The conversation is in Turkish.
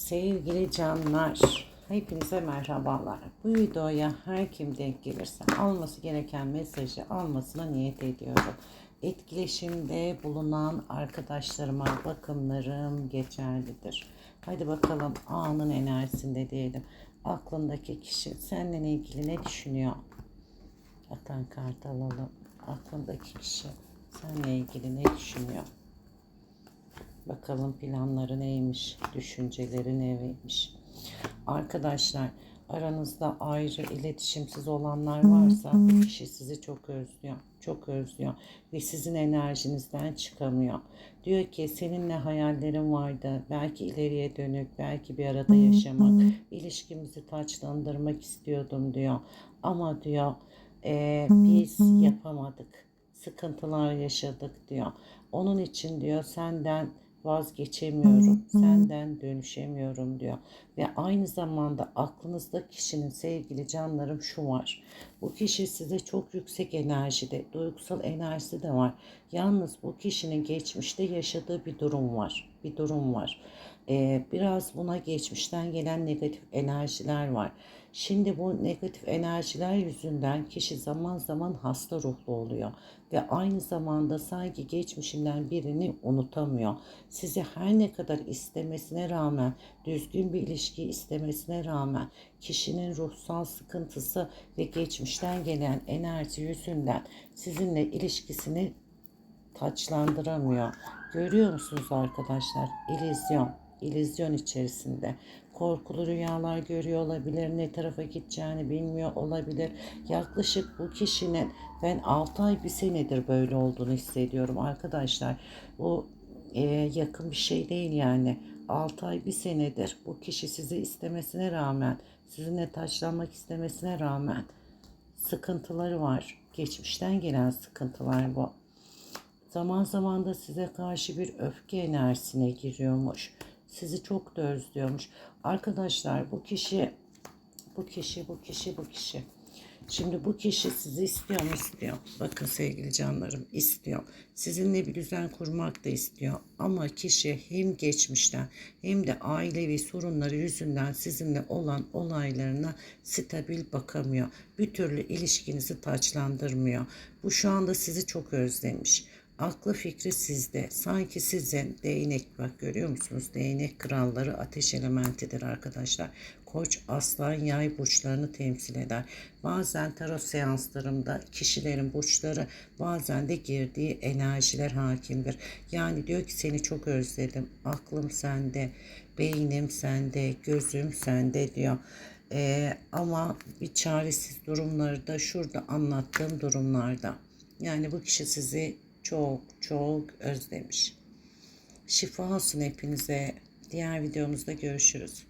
Sevgili canlar, hepinize merhabalar. Bu videoya her kim denk gelirse alması gereken mesajı almasına niyet ediyorum. Etkileşimde bulunan arkadaşlarıma bakımlarım geçerlidir. Hadi bakalım anın enerjisinde diyelim. Aklındaki kişi seninle ilgili ne düşünüyor? Atan kart alalım. Aklındaki kişi seninle ilgili ne düşünüyor? Bakalım planları neymiş, düşünceleri neymiş. Arkadaşlar aranızda ayrı iletişimsiz olanlar varsa bu kişi sizi çok özlüyor. Çok özlüyor ve sizin enerjinizden çıkamıyor. Diyor ki seninle hayallerim vardı. Belki ileriye dönük, belki bir arada yaşamak, ilişkimizi taçlandırmak istiyordum diyor. Ama diyor "eee, biz yapamadık. Sıkıntılar yaşadık diyor. Onun için diyor senden vazgeçemiyorum, senden dönüşemiyorum diyor. Ve aynı zamanda aklınızda kişinin sevgili canlarım şu var. Bu kişi size çok yüksek enerjide, duygusal enerjisi de var. Yalnız bu kişinin geçmişte yaşadığı bir durum var. Bir durum var. Biraz buna geçmişten gelen negatif enerjiler var. Şimdi bu negatif enerjiler yüzünden kişi zaman zaman hasta ruhlu oluyor ve aynı zamanda sanki geçmişinden birini unutamıyor. Sizi her ne kadar istemesine rağmen, düzgün bir ilişki istemesine rağmen kişinin ruhsal sıkıntısı ve geçmişten gelen enerji yüzünden sizinle ilişkisini taçlandıramıyor. Görüyor musunuz arkadaşlar? İllüzyon, illüzyon içerisinde. Korkulu rüyalar görüyor olabilir, ne tarafa gideceğini bilmiyor olabilir. Yaklaşık bu kişinin ben 6 ay bir senedir böyle olduğunu hissediyorum arkadaşlar. Bu e, yakın bir şey değil yani. 6 ay bir senedir bu kişi sizi istemesine rağmen, sizinle taçlanmak istemesine rağmen sıkıntıları var. Geçmişten gelen sıkıntılar bu zaman zaman da size karşı bir öfke enerjisine giriyormuş. Sizi çok da özlüyormuş. Arkadaşlar bu kişi, bu kişi, bu kişi, bu kişi. Şimdi bu kişi sizi istiyor mu istiyor. Bakın sevgili canlarım istiyor. Sizinle bir düzen kurmak da istiyor. Ama kişi hem geçmişten hem de ailevi sorunları yüzünden sizinle olan olaylarına stabil bakamıyor. Bir türlü ilişkinizi taçlandırmıyor. Bu şu anda sizi çok özlemiş. Aklı fikri sizde. Sanki sizin değnek bak görüyor musunuz? Değnek kralları ateş elementidir arkadaşlar. Koç, aslan, yay burçlarını temsil eder. Bazen tarot seanslarımda kişilerin burçları bazen de girdiği enerjiler hakimdir. Yani diyor ki seni çok özledim. Aklım sende, beynim sende, gözüm sende diyor. Ee, ama bir çaresiz durumları da şurada anlattığım durumlarda. Yani bu kişi sizi çok çok özlemiş. Şifa olsun hepinize. Diğer videomuzda görüşürüz.